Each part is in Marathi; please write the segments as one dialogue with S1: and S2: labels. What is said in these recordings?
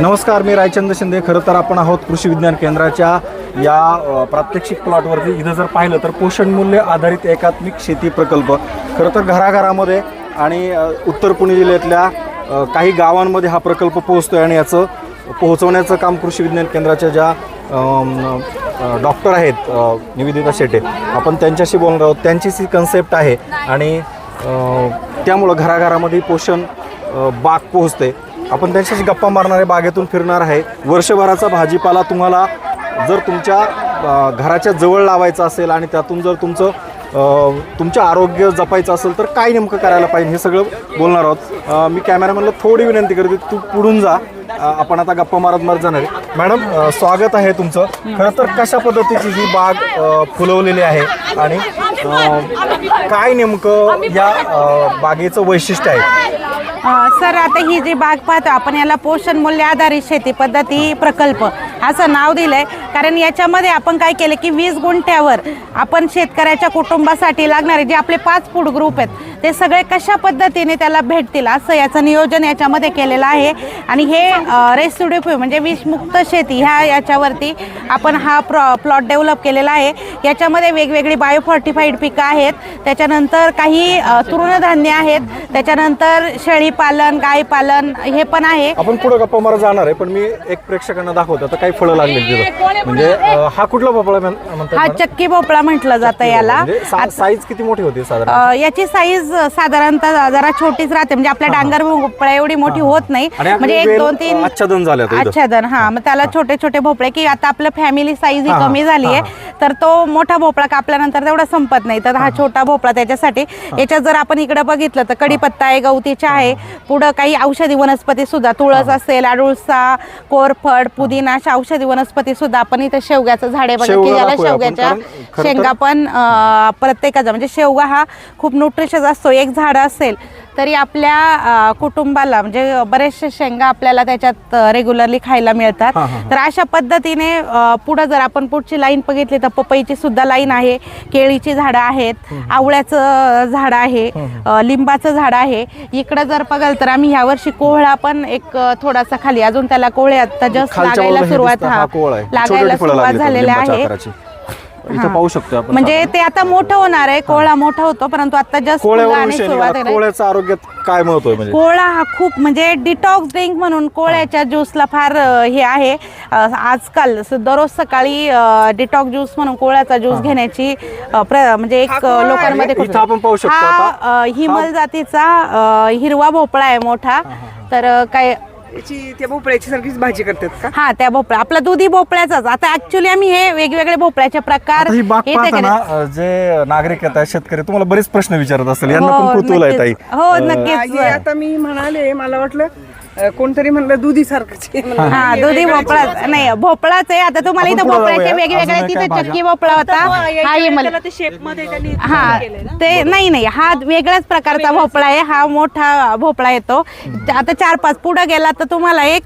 S1: नमस्कार मी रायचंद्र शिंदे. खरं तर आपण आहोत कृषी विज्ञान केंद्राच्या या प्रात्यक्षिक प्लॉटवरती. इथं जर पाहिलं तर पोषण मूल्य आधारित एकात्मिक शेती प्रकल्प. खरं तर घराघरामध्ये आणि उत्तर पुणे जिल्ह्यातल्या काही गावांमध्ये हा प्रकल्प पोहोचतोय आणि याचं पोहोचवण्याचं काम कृषी विज्ञान केंद्राच्या ज्या डॉक्टर आहेत निवेदिता शेटे आपण त्यांच्याशी बोलणार आहोत. त्यांचीच ही कन्सेप्ट आहे आणि त्यामुळं घराघरामध्ये पोषण बाग पोहोचते आपण त्यांच्याशी गप्पा मारणारे बागेतून फिरणार आहे. वर्षभराचा भाजीपाला तुम्हाला जर तुमच्या घराच्या जवळ लावायचा असेल आणि त्यातून जर तुमचं तुमचं आरोग्य जपायचं असेल तर काय नेमकं करायला पाहिजे हे सगळं बोलणार आहोत. मी कॅमेरामॅनला थोडी विनंती करते तू पुढून जा. आपण आता गप्पा मारत मारत जाणार आहे. मॅडम स्वागत आहे तुमचं. खरं तर कशा पद्धतीची ही बाग फुलवलेली आहे आणि काय नेमकं या बागेचं वैशिष्ट्य आहे?
S2: सर आता ही जी बाग पाहतो आपण याला पोषण मूल्य आधारित शेती पद्धती प्रकल्प असं नाव दिलंय. कारण याच्यामध्ये आपण काय केलं की वीस गुंठ्यावर आपण शेतकऱ्याच्या कुटुंबासाठी लागणारे जे आपले पाच फूड ग्रुप आहेत ते सगळे कशा पद्धतीने त्याला भेटतील असं याचं नियोजन याच्यामध्ये केलेलं आहे. आणि हे रेसिड्यू म्हणजे विषमुक्त शेती ह्या याच्यावरती आपण हा प्रॉ प्लॉट डेव्हलप केलेला आहे. याच्यामध्ये वेगवेगळी बायोफॉर्टिफाईड पिकं आहेत. त्याच्यानंतर काही तृणधान्य आहेत. त्याच्यानंतर शेळी पालन गाय पालन हे पण आहे.
S1: आपण पुढे गप्पा मारा जाणार आहे पण मी एक प्रेक्षकांना दाखवतो आता काही फळं लागली तिथं. म्हणजे अं, हा कुठला भोपळा म्हण- म्हणतात
S2: हा? चक्की भोपळा म्हटलं जातं याला.
S1: म्हणजे सा- साईज किती मोठी होती साधारण?
S2: अ, याची साईज साधारणतः जरा छोटीच राहते म्हणजे आपल्या डांगर भोपळा एवढी मोठी होत नाही
S1: आणि
S2: म्हणजे एक
S1: वेल,
S2: दोन तीन
S1: आच्छादन झालं आता इथं.
S2: आच्छादन हा. मग त्याला छोटे छोटे भोपळे की आता आपलं फॅमिली साईज ही
S1: हा, हा,
S2: कमी झाली आहे
S1: हा,
S2: तर तो मोठा भोपळा कापल्यानंतर तेवढा संपत नाही. तर हा छोटा भोपळा त्याच्यासाठी याच्यात जर आपण इकडे बघितलं तर कडीपत्ता आहे गवती चहा आहे पुढं काही औषधी वनस्पती सुद्धा तुळस असेल अडुळसा कोरफड पुदिना अशा औषधी वनस्पती सुद्धा आपण इथं शेवग्याचं झाडे बघा की
S1: शेवगा
S2: याला
S1: दाखवूया आपण,
S2: शेवग्याच्या शेंगा पण प्रत्येकाचा. म्हणजे शेवगा हा खूप न्यूट्रिशस असतो. एक झाड असेल तरी आपल्या कुटुंबाला म्हणजे बरेचसे शेंगा आपल्याला त्याच्यात रेग्युलरली खायला मिळतात. तर अशा पद्धतीने पुढं जर आपण पुढची लाईन बघितली तर पपईची सुद्धा लाईन आहे केळीची झाडं आहेत आवळ्याचं झाड आहे लिंबाचं झाड आहे. इकडं जर बघाल तर आम्ही यावर्षी कोहळा पण एक थोडासा खाली अजून त्याला कोहळे आता जस्ट
S1: खालच्या
S2: लागायला सुरुवात लागायला सुरुवात झालेली आहे.
S1: इथं. पाहू शकतो आपण
S2: म्हणजे ते आता मोठं होणार आहे कोहळा मोठा होतो परंतु आता जस्ट
S1: कोळ्यावर विषय
S2: सुरुवात. आहे.
S1: कोळ्याचं आरोग्यात काय महत्त्व आहे म्हणजे
S2: कोळा हा खूप म्हणजे डिटॉक्स ड्रिंक म्हणून कोळ्याच्या ज्यूसला फार अ, हे आहे अ, आजकाल स- दररोज सकाळी डिटॉक्स ज्यूस म्हणून कोळ्याचा ज्यूस घेण्याची अ, प्र- म्हणजे एक अ, लोकांमध्ये खूप-
S1: आपण पाहू शकतो
S2: हा. अ, हिमल जातीचा अ, हिरवा भोपळा आहे मोठा तर अ, काय
S3: याची त्या भोपळ्याची सारखीच भाजी करतात का?
S2: हा त्या भोपळा आपला दुधी भोपळ्याचाच. आता ऍक्च्युली आम्ही हे वेगवेगळे भोपळ्याचे प्रकार
S1: आता ही बाग जे नागरिक आहेत शेतकरी तुम्हाला बरेच प्रश्न विचारत असतील यांना
S2: हो,
S1: पण कुतूहल आहे ताई.
S2: हो नक्कीच.
S3: हे आता मी म्हणाले मला वाटलं कोणतरी म्हणलं दुधी
S2: हा
S3: वेगळंच
S2: भोपळा. नाही भोपळाच आहे. आता तुम्हाला इथं भोपळ्याचे. वेगवेगळे तिथे? चक्की भोपळा होता. हा हा ते नाही नाही. हा वेगळ्याच प्रकारचा भोपळा आहे. हा मोठा भोपळा येतो. आता चार पाच पुढे गेला तर तुम्हाला एक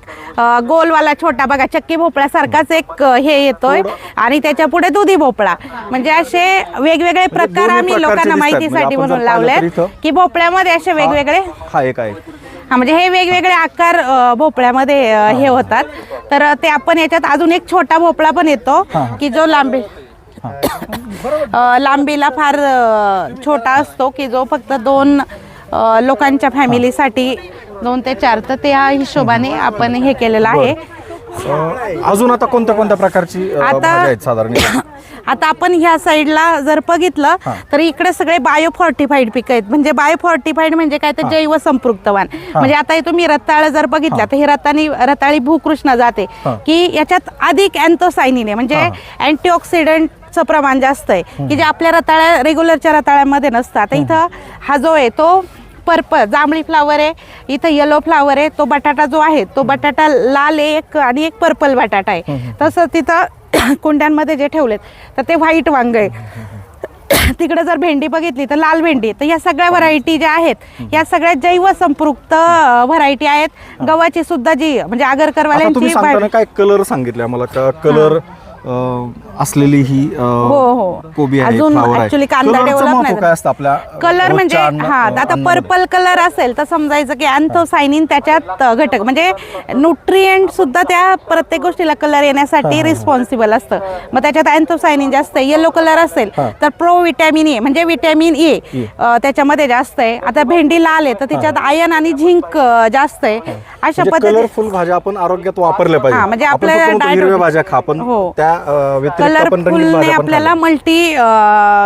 S2: गोलवाला छोटा बघा. चक्की भोपळ्यासारखाच एक हे येतोय. आणि त्याच्या पुढे दुधी भोपळा. म्हणजे असे वेगवेगळे प्रकार
S1: दोन्ही
S2: आम्ही लोकांना. माहितीसाठी
S1: म्हणजे
S2: म्हणून लावले की भोपळ्यामध्ये असे वेगवेगळे
S1: हा एक आहे.
S2: म्हणजे हे वेगवेगळे आकार अ, भोपळ्यामध्ये अ, हे. होतात. तर ते आपण याच्यात अजून एक छोटा भोपळा पण येतो की जो लांबी अ, लांबीला फार अ, छोटा असतो की जो फक्त दोन अ, लोकांच्या फॅमिलीसाठी दोन ते चार तर त्या हिशोबाने आपण हे केलेलं आहे.
S1: अं, अजून आता कोणत्या कोणत्या प्रकारची अं,
S2: आता-
S1: आहेत साधारण?
S2: आता आपण ह्या साईडला जर बघितलं तर इकडे सगळे बायो फॉर्टिफाईड पिकं आहेत. म्हणजे बायो फॉर्टिफाईड म्हणजे काय तर जैव संपृक्तवान. म्हणजे आता हे तुम्ही रताळ जर बघितलं तर हे रताळी रताळी भूकृष्ण जाते. की याच्यात अधिक अँथोसायनिन आहे. म्हणजे अँटीऑक्सिडंटचं प्रमाण जास्त आहे की जे आपल्या रताळ्या रेग्युलरच्या रताळ्यामध्ये नसतं आता इथं हा जो आहे तो पर्पल जांभळी फ्लावर आहे. इथं येलो फ्लावर आहे. तो बटाटा जो आहे तो बटाटा लाल आहे एक आणि एक पर्पल बटाटा आहे. तसं तिथं कुंड्यांमध्ये जे ठेवलेत तर ते व्हाईट वांग आहे. तिकडे जर भेंडी बघितली तर लाल भेंडी. तर या सगळ्या व्हरायटी ज्या आहेत या सगळ्या जैव संपृक्त व्हरायटी आहेत. गव्हाची सुद्धा जी म्हणजे आगरकरवाल्यांची
S1: काय कलर सांगितले आम्हाला कलर असलेली ही
S2: हो हो.
S1: कोबी आहे
S2: अजून
S1: आहे.
S2: कांदा नाही
S1: काय असतं आपल्या अं,
S2: कलर म्हणजे
S1: अन्न-
S2: हा आता
S1: अन्नामध्ये?
S2: पर्पल कलर असेल तर समजायचं की अँथोसायनिन त्याच्यात अ, घटक म्हणजे न्यूट्रिएंट सुद्धा त्या प्रत्येक गोष्टीला कलर येण्यासाठी रिस्पॉन्सिबल असतं. मग त्याच्यात अँथोसायनिन जास्त आहे येलो कलर असेल तर प्रो विटॅमिन ए म्हणजे विटॅमिन ए त्याच्यामध्ये जास्त आहे. आता भेंडी लाल आहे तर त्याच्यात आयन आणि झिंक अ, जास्त आहे. अशा
S1: म्हणजे
S2: पद्धती
S1: कलरफुल भाज्या आपण आरोग्यात वापरल्या
S2: हा,
S1: पाहिजे.
S2: म्हणजे
S1: आपण
S2: आपल्या
S1: फक्त म्हणतो
S2: diet-
S1: हिरव्या भाज्या खा पण
S2: हो.
S1: त्या रंगीत
S2: कलरफुलने आपल्याला. Multi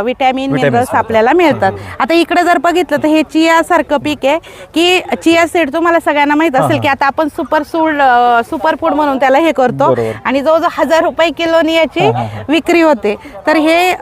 S2: vitamin minerals. आपल्याला मिळतात. आता इकडे जर बघितलं तर हे चिया सारखं पीक आहे की चिया सीड तुम्हाला सगळ्यांना माहीत असेल की आता आपण सुपर सूड सुपर फूड म्हणून त्याला हे करतो. आणि जवळजवळ हजार रुपये किलोनी याची विक्री होते. तर हे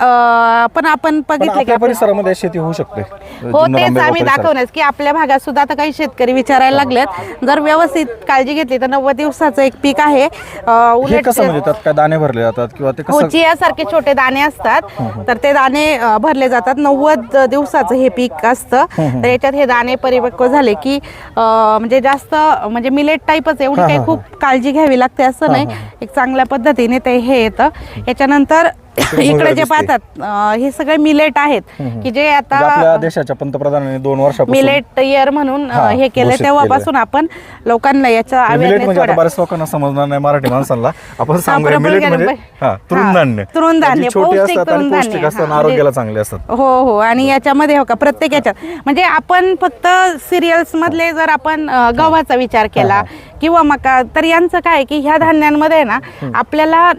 S2: पण आपण
S1: पण
S2: बघितलं की
S1: परिसरामध्ये शेती होऊ शकते.
S2: हो तेच आम्ही. दाखवण्यास की आपल्या भागात सुद्धा आता काही शेतकरी विचारायला लागलेत. जर व्यवस्थित काळजी घेतली तर नव्वद दिवसाचं एक पीक आहे. उलट
S1: कसं म्हणजे दाणे भरले जातात किंवा ते
S2: हो
S1: कसं
S2: चियासारखे छोटे दाणे असतात. तर ते दाणे अ, भरले जातात. नव्वद दिवसाचं हे पीक असतं. तर याच्यात हे दाणे परिपक्व झाले की अ, म्हणजे जास्त म्हणजे मिलेट टाईपच. एवढी काही खूप काळजी घ्यावी लागते असं नाही. एक चांगल्या पद्धतीने ते हे येतं. याच्यानंतर इकडे जे. पाहतात अ, हे सगळे मिलेट आहेत. की जे
S1: म्हणजे आपल्या
S2: आता
S1: देशाच्या पंतप्रधानांनी दोन वर्षापासून
S2: मिलेट इयर म्हणून अ,
S1: हा,
S2: हे केलं
S1: घोषित
S2: तेव्हापासून आपण लोकांना याचा
S1: मिलेट
S2: awareness
S1: म्हणजे आता बऱ्याच लोकांना समजणार नाही मराठी माणसांना. आपण सांगूया
S2: बरोबर
S1: मिलेट म्हणजे. हा तृणधान्य
S2: हा, तृणधान्य,
S1: जी छोटी
S2: पौष्टिक
S1: असतात आणि
S2: तृणधान्य.
S1: पौष्टिक असतात
S2: हा,
S1: आणि आरोग्याला चांगले असतात.
S2: हो हो आणि याच्यामध्ये हो का प्रत्येक याच्यात. म्हणजे आपण फक्त सिरियल्स मधले जर आपण अ, गव्हाचा विचार केला किंवा मका तर यांचं काय की ह्या धान्यांमध्ये ना आपल्याला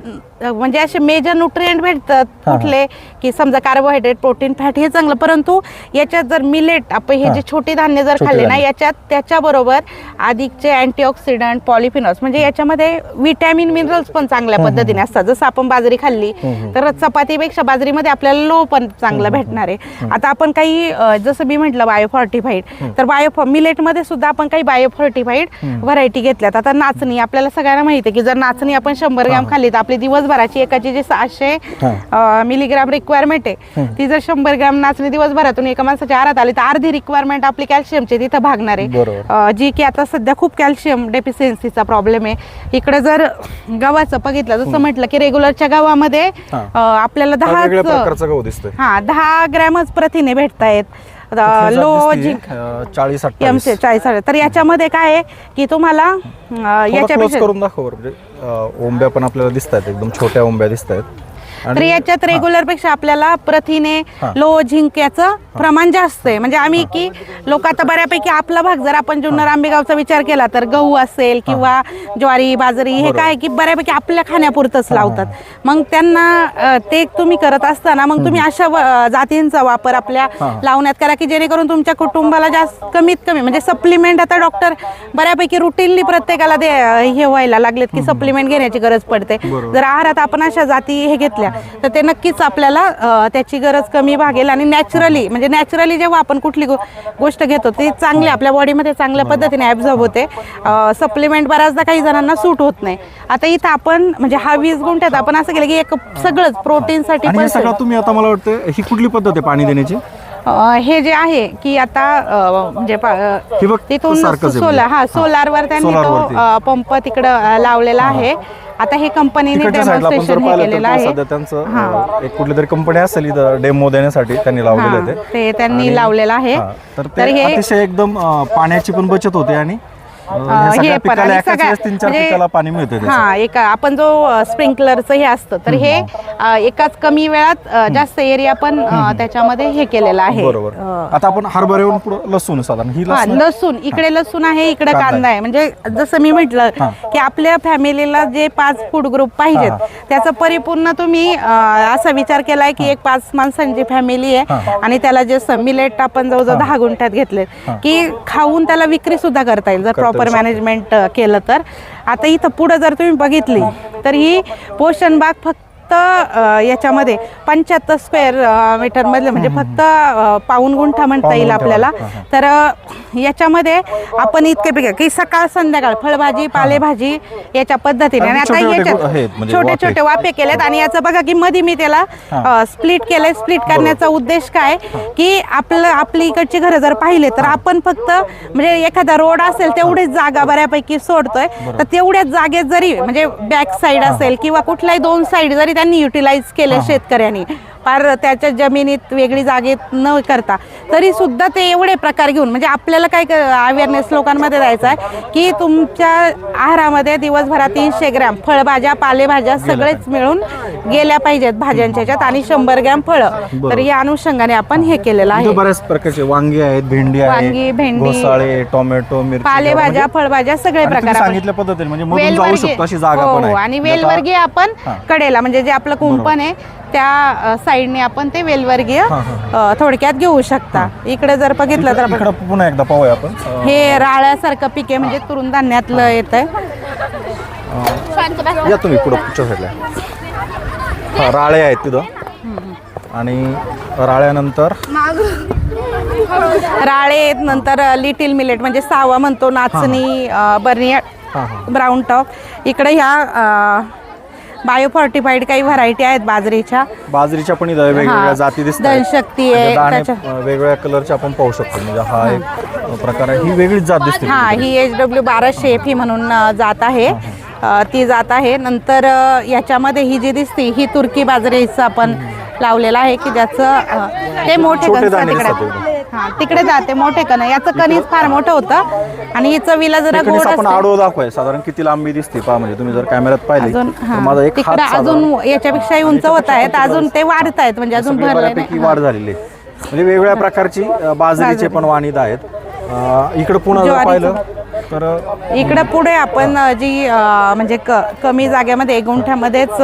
S2: अ, म्हणजे असे मेजर न्यूट्रिएंट भेटतात कुठले की समजा कार्बोहायड्रेट प्रोटीन फॅट हे चांगलं परंतु याच्यात जर मिलेट आपण हे
S1: हा.
S2: जे छोटी धान्य जर
S1: छोटी
S2: खाल्ले ना
S1: धान्य.
S2: याच्यात त्याच्याबरोबर अधिकचे अँटीऑक्सिडंट पॉलिफिनॉल्स म्हणजे याच्यामध्ये विटॅमिन मिनरल्स पण चांगल्या पद्धतीने असतात. जसं आपण बाजरी खाल्ली तर चपातीपेक्षा बाजरीमध्ये आपल्याला लो पण चांगलं भेटणार आहे. आता आपण काही अ, जसं मी म्हटलं बायोफॉर्टिफाईड तर बायो मिलेटमध्ये सुद्धा आपण काही बायोफॉर्टिफाईड व्हरायटी घेतल्यात. आता नाचणी आपल्याला सगळ्यांना माहिती आहे की जर नाचणी आपण शंभर ग्रॅम खाल्ली तर आपली दिवसभराची एकाची जी सहाशे मिलीग्राम रिक्वायरमेंट आहे ती जर शंभर ग्रॅम नाचणी दिवसभरातून एका माणसाच्या आहारात आली तर अर्धी रिक्वायरमेंट आपली कॅल्शियमची तिथं भागणार आहे. जी की आता सध्या खूप कॅल्शियम डेफिशियन्सीचा प्रॉब्लेम आहे. इकडे जर गव्हाचं बघितलं जसं म्हटलं की रेग्युलरच्या गव्हामध्ये आपल्याला
S1: हा, दिसतोय.
S2: हा दहा ग्रॅमच प्रथिने भेटतायत. लो जी
S1: चाळीस
S2: एम
S1: अठ्ठावीस
S2: सी चाळीस. तर याच्यामध्ये काय आहे की तुम्हाला याच्यापेक्षा
S1: करून दाखव. म्हणजे ओंब्या पण आपल्याला दिसत आहेत एकदम छोट्या ओंब्या दिसत आहेत
S2: तर याच्यात रेग्युलरपेक्षा आपल्याला प्रथिने. लो झिंक याचं प्रमाण जास्त आहे. म्हणजे आम्ही की लोक आता बऱ्यापैकी आपला भाग जर आपण जुन्नर आंबेगावचा विचार केला तर गहू असेल किंवा ज्वारी बाजरी हे काय की बऱ्यापैकी आपल्या खाण्यापुरतच लावतात. मग त्यांना ते तुम्ही करत असताना मग तुम्ही अशा जातींचा वापर आपल्या लावण्यात करा की जेणेकरून तुमच्या कुटुंबाला जास्त कमीत कमी म्हणजे सप्लिमेंट आता डॉक्टर बऱ्यापैकी रुटीनली प्रत्येकाला ते हे व्हायला लागलेत की सप्लिमेंट घेण्याची गरज पडते. जर आहारात आपण अशा जाती हे घेतल्या तर ते नक्कीच आपल्याला त्याची गरज कमी भागेल आणि नॅचरली म्हणजे नॅचरली जेव्हा आपण कुठली गोष्ट घेतो ती चांगली आपल्या बॉडीमध्ये चांगल्या पद्धतीने ॲब्झॉर्ब होते. सप्लिमेंट बऱ्याचदा काही जणांना सूट होत नाही. आता इथं आपण म्हणजे हा वीस गुंठ्यात आपण असं केलं की एक सगळंच प्रोटीनसाठी पण
S1: सगळं तुम्ही आता मला वाटतं ही कुठली पद्धत आहे पाणी देण्याची?
S2: हे जे आहे की आता म्हणजे
S1: हे
S2: तिथून सोलार. हा सोलारवर त्यांनी. तो पंप तिकडं लावलेला आहे. आता हे कंपनीने डेमॉन्स्ट्रेशन हे केलेलं आहे.
S1: त्यांचं एक कुठली तरी कंपनी असेल इथं डेमो देण्यासाठी त्यांनी लावलेलं ते.
S2: त्यांनी लावलेलं आहे.
S1: तर
S2: हे
S1: अतिशय एकदम पाण्याची पण बचत होते आणि
S2: हे पण आणि सगळ्या- म्हणजे-. हा एक आपण जो स्प्रिंकलरचं हे असतं तर हे एकाच कमी वेळात जास्त एरिया पण त्याच्यामध्ये हे केलेलं आहे.
S1: आता आपण हरभऱ्यावरून लसूण साधारण. ही लसूण
S2: इकडे लसूण आहे इकडे
S1: कांदा
S2: आहे. म्हणजे जसं मी म्हटलं. की आपल्या फॅमिलीला जे पाच फूड ग्रुप पाहिजेत त्याचा परिपूर्ण तुम्ही असा विचार केलाय की एक पाच माणसांची फॅमिली आहे. आणि त्याला जे मिलेट आपण जवळजवळ दहा गुंठ्यात घेतले की खाऊन त्याला विक्री सुद्धा करता येईल. जर प्रॉपर. मॅनेजमेंट केलं तर आता इथं पुढं जर तुम्ही बघितली तर ही पोषण बाग फक्त फक्त याच्यामध्ये पंच्याहत्तर स्क्वेअर मीटर मधलं म्हणजे फक्त पाऊन गुंठा म्हणता येईल आपल्याला. तर याच्यामध्ये आपण इतके पिकं की सकाळ संध्याकाळ फळभाजी पालेभाजी याच्या पद्धतीने. आणि आता याच्यात
S1: म्हणजे
S2: छोटे
S1: वाफे.
S2: छोटे वाफे केलेत. आणि याचं बघा की मध्ये मी त्याला स्प्लिट केलंय. स्प्लिट करण्याचा उद्देश काय? की आपलं आपली इकडची घरं जर पाहिले तर आपण फक्त म्हणजे एखादा रोड असेल तेवढीच जागा बऱ्यापैकी सोडतोय. तर तेवढ्याच जागेत जरी म्हणजे बॅक साईड असेल किंवा कुठल्याही दोन साईड जरी त्यांनी युटिलाइज केले शेतकऱ्यांनी. फार त्याच्या जमिनीत वेगळी जागेत न करता तरी सुद्धा ते एवढे प्रकार घेऊन म्हणजे आपल्याला काय अवेअरनेस लोकांमध्ये द्यायचा आहे की तुमच्या आहारामध्ये दिवसभरात तीनशे ग्रॅम फळभाज्या पालेभाज्या सगळेच मिळून गेल्या पाहिजेत भाज्यांच्या ह्याच्यात आणि शंभर ग्रॅम फळं. तर या अनुषंगाने आपण हे केलेलं आहे.
S1: बऱ्याच प्रकारचे वांगी आहेत भेंडी
S2: वांगी, भेंडी,
S1: टोमॅटो
S2: पालेभाज्या
S1: म्हणजे-
S2: फळभाज्या सगळे प्रकार आपण
S1: सांगितल्या पद्धतीने म्हणजे मधून जाऊ
S2: वेलवर्गीय.
S1: शकतो अशी जागा
S2: हो,
S1: आहे.
S2: आणि
S1: म्हणजे
S2: वेलवर्गीय आपण
S1: हा.
S2: कडेला म्हणजे जे आपलं कुंपण आहे त्या साईडने आपण ते वेलवर्गीय थोडक्यात घेऊ शकता. इकडे जर बघितलं तर आपण-
S1: पुन्हा एकदा पाहूया आपण.
S2: हे राळ्यासारखं पीक आहे म्हणजे तुरून धान्यातलं येत आहे
S1: या तुम्ही पुढं पुढच्या साईडला राळे आहेत तिथं. आणि राळ्यानंतर?
S2: राळे आहेत, नंतर लिटिल मिलेट म्हणजे सावा म्हणतो नाचणी बर्निया ब्राऊन टॉप. इकडे ह्या बायो फॉर्टिफाईड काही व्हरायटी आहेत बाजरीच्या.
S1: बाजरीच्या पण इथं वेगवेगळ्या. जाती दिसतात
S2: धनशक्ती आहे, त्याच्या-
S1: वेगवेगळ्या कलरचे आपण पाहू शकतो. म्हणजे हा एक प्रकार आहे. ही वेगळीच जात दिसते
S2: हा ही एच डब्ल्यू बाराशे एफ ही म्हणून अ, जात आहे. अ, ती जात आहे. नंतर अ, याच्यामध्ये ही जी दिसते ही तुर्की बाजरीचं आपण लावलेलं आहे की ज्याचं अ, ते मोठे
S1: छोटे दाणे दिसतात
S2: हा तिकडे जाते मोठे कण. याचं कणीस फार मोठं होतं. आणि ही चवीला जरा
S1: हे कणीस
S2: गोड
S1: आपण
S2: असते.
S1: आडवं दाखवाय. साधारण किती लांबी दिसते पहा म्हणजे तुम्ही जर कॅमेऱ्यात पाहिले
S2: अजून
S1: तर माझा
S2: हा
S1: एक हात
S2: तिकडे
S1: साधारण-
S2: अजून याच्यापेक्षाही उंच होत आहेत. अजून ते वाढत आहेत म्हणजे अजून
S1: सगळे
S2: भरले
S1: बऱ्यापैकी वाढ झालेली आहे. म्हणजे वेगवेगळ्या प्रकारची अं, बाजरीचे पण वाणीद आहेत. इकडं पुन्हा. पाहिलं तर
S2: इकडं पुढे आपण जी म्हणजे क कमी जागेमध्ये एक गुंठ्यामध्येच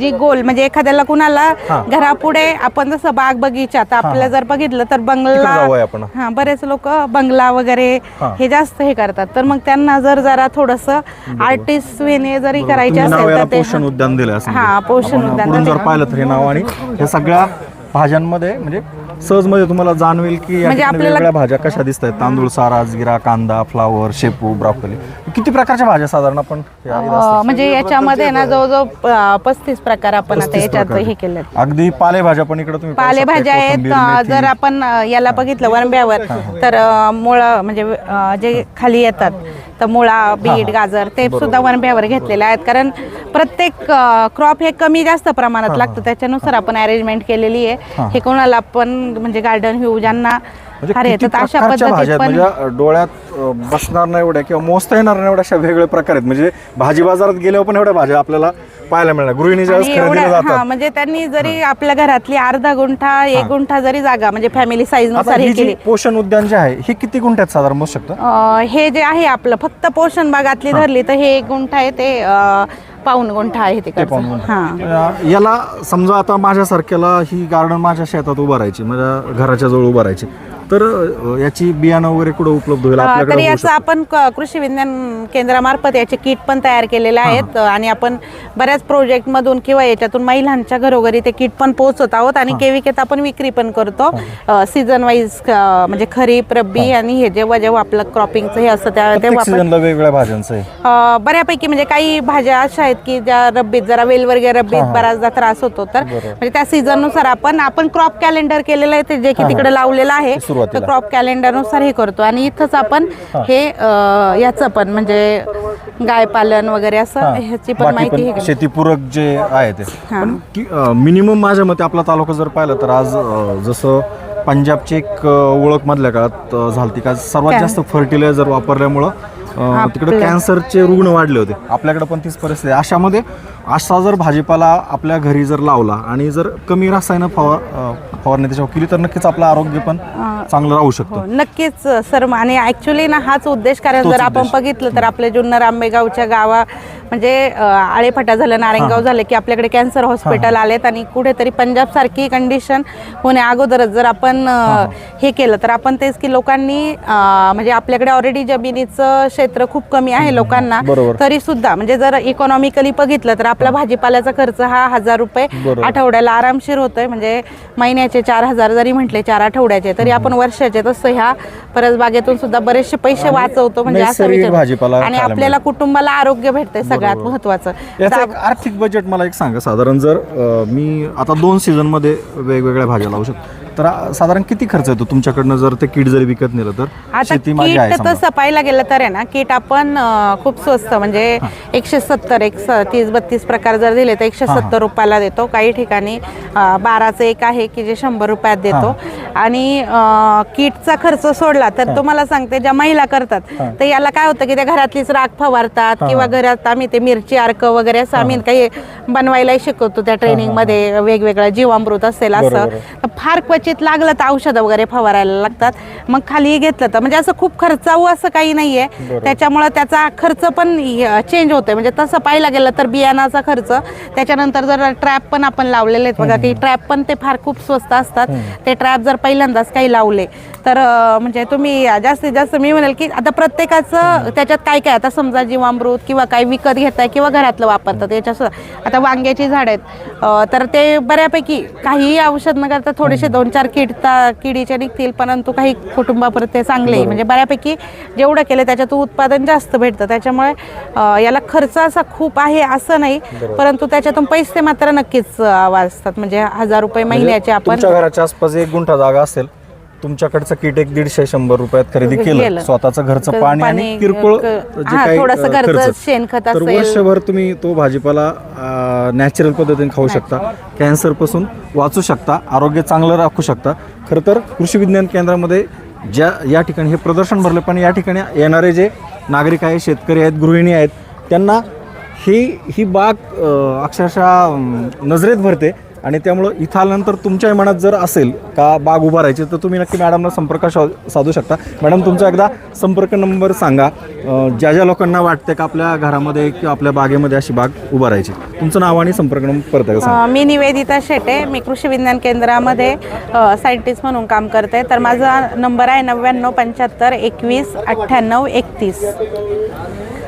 S2: जी गोल म्हणजे एखाद्याला कुणाला. घरापुढे आपण जसं बाग बगीचा तर आपल्याला जर बघितलं तर बंगला. हा बरेच लोक बंगला वगैरे
S1: हा.
S2: जास्त हे करतात तर मग त्यांना जर जरा थोडस आर्टिस्ट वेने जरी करायचे असेल तर ते
S1: पोषण उद्यान दिलं
S2: हा,
S1: म्हणजे.
S2: पोषण उद्यान
S1: जर
S2: दिलं.
S1: पाहिलं तर हे नाव आणि हे सगळ्या भाज्यांमध्ये म्हणजे सहजमध्ये तुम्हाला जाणवेल की या
S2: म्हणजे
S1: ठिकाणी
S2: आपल्याला-
S1: वेगवेगळ्या भाज्या कशा दिसत आहेत तांदूळ सारा जिरा कांदा फ्लावर शेपू ब्रॉकली किती प्रकारच्या भाज्या साधारण आपण या?
S2: अ, म्हणजे याच्यामध्ये ना जवळजवळ पस्तीस प्रकार आपण आता
S1: 35
S2: याच्यात
S1: प्रकारचे.
S2: हे केले
S1: अगदी पालेभाज्या पण इकडे तुम्ही पाहू शकता.
S2: पालेभाज्या आहेत
S1: कोथिंबीर,
S2: अ,
S1: मेथी.
S2: जर आपण अ, याला बघितलं वरंब्यावर तर मुळं म्हणजे अ, जे खाली येतात तर मुळा बीट गाजर ते सुद्धा वरंब्यावर घेतलेले आहेत. कारण प्रत्येक क्रॉप हे कमी जास्त प्रमाणात लागतं. त्याच्यानुसार आपण अरेंजमेंट केलेली आहे. हे कोणाला पण म्हणजे गार्डन व्ह्यू ज्यांना
S1: म्हणजे
S2: अशा पद्धतीत
S1: म्हणजे डोळ्यात बसणार नाही एवढ्या किंवा मोजता येणार नाही एवढ्या अशा वेगवेगळे प्रकार आहेत. म्हणजे भाजी बाजारात गेल्यावर पण एवढ्या भाज्या आपल्याला पाहायला मिळणार. गृहिणी ज्या
S2: आणि
S1: खरेदीला
S2: एवढ्या हा
S1: जातात
S2: म्हणजे त्यांनी जरी आपल्या घरातली अर्धा गुंठा एक गुंठा जरी जागा म्हणजे फॅमिली साईज
S1: आता
S2: नुसार
S1: ही
S2: हे
S1: जी पोषण उद्यान जे आहे हे किती गुंठ्यात साधारण बसू शकतं?
S2: अ, हे जे आहे आपलं फक्त पोषण बागातली धरली तर हे एक गुंठा आहे ते अ, पाऊण गुंठा आहे
S1: ते
S2: तिकडचं.
S1: म्हणतो.
S2: हा.
S1: अ, याला समजा आता माझ्यासारख्याला ही गार्डन माझ्या शेतात उभं राहायची माझ्या घराच्या जवळ उभं राहायची तर याची बियाणं वगैरे कुठं उपलब्ध होईल?
S2: तर याचं आपण कृषी विज्ञान केंद्रामार्फत याचे किट पण तयार केलेले आहेत आणि आपण बऱ्याच प्रोजेक्ट मधून किंवा याच्यातून महिलांच्या घरोघरी ते किट पण पोहोचवत आहोत आणि केविकेत आपण विक्री पण करतो. सीझन वाईज म्हणजे खरीप रब्बी आणि हे जेव्हा जेव्हा आपलं क्रॉपिंगचं हे असतं तेव्हा
S1: वेगवेगळ्या भाज्यांचं
S2: बऱ्यापैकी म्हणजे काही भाज्या अशा आहेत की ज्या रब्बीत जरा वेलवर्गीय रब्बीत बराचदा त्रास होतो. तर म्हणजे त्या सीझननुसार आपण आपण क्रॉप कॅलेंडर केलेलं आहे ते जे की तिकडे लावलेलं आहे.
S1: सुरुवातीला.
S2: क्रॉप कॅलेंडरनुसार हे करतो आणि इथंच आपण हे अ, याचं पण म्हणजे गाय पालन वगैरे असं. ह्याची पण
S1: बाकी
S2: माहिती हे
S1: पण. शेतीपूरक जे आहे ते
S2: हा.
S1: पण मिनिमम माझ्या मते आपला तालुका जर पाहिलं तर आज अ, जसं पंजाबची एक ओळख मधल्या काळात अ, झालती का सर्वात जास्त फर्टिलायझर वापरल्यामुळं तिकडे कॅन्सरचे रुग्ण वाढले होते. आपल्याकडे पण तीच परिस्थिती अशामध्ये असा जर भाजीपाला आपल्या घरी जर लावला आणि जर कमी रसायन फवार फवारणी त्याच्यावर केली तर नक्कीच आपलं आरोग्य पण चांगलं राहू
S2: हो,
S1: शकतं.
S2: नक्कीच सर. आणि ऍक्च्युली ना हाच उद्देश कारण जर आपण. बघितलं तर आपल्या जुन्नर आंबेगावच्या गावा म्हणजे आळेफाटा झालं नारायणगाव झालं की आपल्याकडे कॅन्सर हॉस्पिटल आलेत आणि कुठेतरी पंजाब सारखी कंडिशन होण्या अगोदरच जर आपण हे केलं तर आपण तेच की लोकांनी म्हणजे आपल्याकडे ऑलरेडी जमिनीचं क्षेत्र खूप कमी आहे लोकांना. तरी सुद्धा म्हणजे जर इकॉनॉमिकली बघितलं तर आपला भाजीपाल्याचा खर्च हा हजार रुपये. आठवड्याला आरामशीर होतोय. म्हणजे महिन्याचे चार हजार जरी म्हटले चार आठवड्याचे तरी आपण वर्षाचे तसं ह्या परसबागेतून सुद्धा बरेचसे पैसे वाचवतो. म्हणजे असं आणि आपल्याला कुटुंबाला आरोग्य भेटते सगळ्यात महत्वाचं
S1: याचं एक आर्थिक बजेट मला एक सांगा. साधारण जर अ, मी आता दोन सीझनमध्ये वेगवेगळ्या भाज्या लावू शकतो. तर साधारण किती खर्च येतो? तुमच्याकडनं जर ते किट जरी विकत नेलं तर
S2: आता
S1: शेती माझी आहे
S2: किट
S1: समजा.
S2: तसं पाहायला गेलं तर आहे ना किट आपण अं, खूप स्वस्त म्हणजे एकशे सत्तर एक तीस बत्तीस प्रकार जर दिले तर एकशे सत्तर रुपयाला देतो. काही ठिकाणी अं, बाराचं एक आहे की जे शंभर रुपयात देतो. आणि अं, किटचा खर्च सोडला तर तुम्हाला सांगते ज्या महिला करतात तर याला काय होतं की त्या घरातलीच राख फवारतात किंवा घरात आम्ही ते मिरची अर्क वगैरे असं आम्ही काही बनवायलाही शिकवतो त्या ट्रेनिंगमध्ये वेगवेगळं जीवामृत असेल असं. तर फार क्वचित लागलं तर औषधं वगैरे फवारायला लागतात. मग खाली घेतलं तर म्हणजे असं खूप खर्चावू असं काही नाहीये. त्याच्यामुळे त्याचा खर्च पण चेंज होतोय. म्हणजे तसं पाहायला गेलं तर बियाणाचा खर्च त्याच्यानंतर जर ट्रॅप पण आपण लावलेले आहेत बघा की ट्रॅप पण ते फार खूप स्वस्त असतात. ते ट्रॅप जर पहिल्यांदाच काही लावले तर म्हणजे तुम्ही जास्तीत जास्त मी म्हणेल की आता प्रत्येकाचं त्याच्यात काय काय आता समजा जीवामृत किंवा काही विकत घेताय किंवा घरातलं वापरतात याच्या आता वांग्याची झाड आहेत. तर ते बऱ्यापैकी काही औषध न करता थोडेसे दोन चार किडता किडीचे निघतील परंतु काही कुटुंबापर्यंत ते चांगले. म्हणजे बऱ्यापैकी जेवढं केलं त्याच्यातून उत्पादन जास्त भेटतं. त्याच्यामुळे याला खर्च असा खूप आहे असं नाही. परंतु त्याच्यातून पैसे मात्र नक्कीच वाचतात. म्हणजे हजार रुपये महिन्याचे आपण
S1: घराच्या आसपास एक गुंठा जागा असेल तुमच्याकडचं किट एक दीडशे शंभर रुपयात खरेदी केलं. स्वतःचं घरचं पाणी आणि किरकोळ
S2: थोडंसं घरचं. शेणखत
S1: तर. वर्षभर तुम्ही तो भाजीपाला नॅचरल पद्धतीने खाऊ शकता. कॅन्सरपासून वाचू शकता. आरोग्य चांगलं राखू शकता. खरं तर कृषी विज्ञान केंद्रामध्ये ज्या या ठिकाणी हे प्रदर्शन भरले पण या ठिकाणी येणारे जे नागरिक आहेत शेतकरी आहेत गृहिणी आहेत त्यांना ही ही बाग अक्षरशः नजरेत भरते. आणि त्यामुळं इथं आल्यानंतर तुमच्या मनात जर असेल का बाग उभारायची तर तुम्ही नक्की मॅडमला संपर्क साधू शकता. मॅडम तुमचा एकदा संपर्क नंबर सांगा. ज्या ज्या लोकांना वाटते का आपल्या घरामध्ये किंवा आपल्या बागेमध्ये अशी बाग उभारायची तुमचं नाव आणि संपर्क नंबर परत एकदा
S2: मी निवेदिता शेटे मी कृषी विज्ञान केंद्रामध्ये सायंटिस्ट म्हणून काम करते. तर माझा नंबर आहे नव्याण्णव पंच्याहत्तर एकवीस अठ्ठ्याण्णव एकतीस.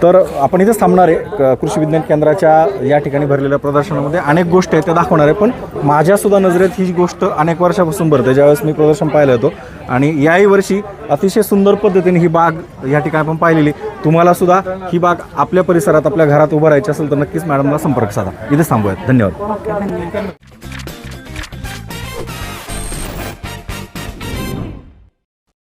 S1: तर आपण इथेच थांबणार आहे. क- कृषी विज्ञान केंद्राच्या या ठिकाणी भरलेल्या प्रदर्शनामध्ये अनेक गोष्टी आहेत त्या दाखवणार आहे. पण माझ्यासुद्धा नजरेत ही गोष्ट अनेक वर्षापासून भरते. ज्यावेळेस मी प्रदर्शन पाहिलं होतं. आणि याही वर्षी अतिशय सुंदर पद्धतीने ही बाग या ठिकाणी आपण पाहिलेली. तुम्हाला सुद्धा ही बाग आपल्या परिसरात आपल्या घरात उभं राहायची असेल तर नक्कीच मॅडमला संपर्क साधा. इथेच थांबूयात.
S2: धन्यवाद.